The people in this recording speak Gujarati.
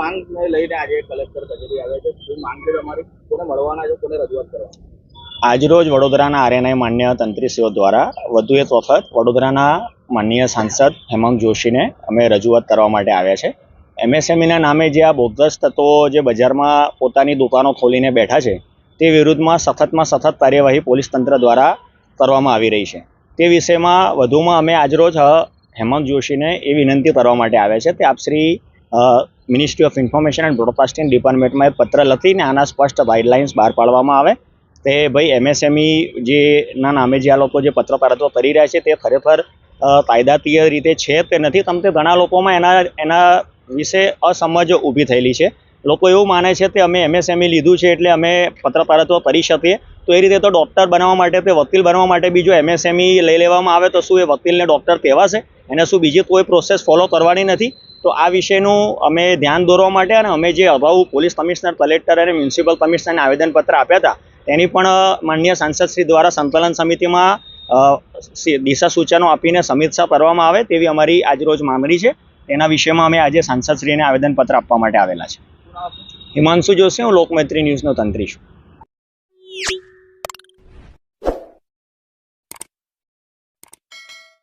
માંગને લઈને આજે કલેક્ટર કચેરી આવ્યા છે. શું માંગ છે તમારી કોને મળવાના છે, કોને રજૂઆત કરવાના આજરોજ વડોદરાના આરએનઆઈ માન્ય તંત્રીશ્રીઓ દ્વારા વધુ એક વખત વડોદરાના માનનીય સાંસદ હેમંત જોશીને અમે રજૂઆત કરવા માટે આવ્યા છે. એમએસએમઈના નામે જે આ બોગસ તત્વો જે બજારમાં પોતાની દુકાનો ખોલીને બેઠા છે, તે વિરુદ્ધમાં સખતમાં સખત કાર્યવાહી પોલીસ તંત્ર દ્વારા કરવામાં આવી રહી છે. તે વિષયમાં વધુમાં અમે આજરોજ હેમંત જોશીને એ વિનંતી કરવા માટે આવ્યા છે તે આપ Shri ministry of information and broadcasting ડિપાર્ટમેન્ટમાં એ પત્ર લખીને આના સ્પષ્ટ ગાઈડલાઇન્સ બહાર પાડવામાં આવે. તે ભાઈ એમએસએમઈ જે ના નામે જે આ લોકો જે પત્રકારત્વ કરી રહ્યા છે તે ખરેખર કાયદાકીય રીતે છે કે નથી? તમ તે ઘણા લોકોમાં એના એના વિશે અસમજ ઊભી થયેલી છે. લોકો એવું માને છે કે અમે એમએસએમઈ લીધું છે એટલે અમે પત્રકારત્વ કરી શકીએ. તો એ રીતે તો ડૉક્ટર બનવા માટે, તે વકીલ બનવા માટે બી જો એમએસએમઈ લઈ લેવામાં આવે તો શું એ વકીલને ડૉક્ટર કહેવાશે? એને શું બીજી કોઈ પ્રોસેસ ફોલો કરવાની નથી? તો આ વિષયનું અમે ધ્યાન દોરવા માટે અને અમે જે અગાઉ પોલીસ કમિશનર, કલેક્ટર અને મ્યુનિસિપલ કમિશનરને આવેદનપત્ર આપ્યા હતા, તેની પણ માન્ય સાંસદશ્રી દ્વારા સંકલન સમિતિમાં દિશા સૂચનો આપીને સમીક્ષા કરવામાં આવે તેવી અમારી આજરોજ માંગણી છે. તેના વિષયમાં અમે આજે સાંસદશ્રીને આવેદનપત્ર આપવા માટે આવેલા છે. હિમાંશુ જોશી, હું લોકમૈત્રી ન્યૂઝનો તંત્રી છું.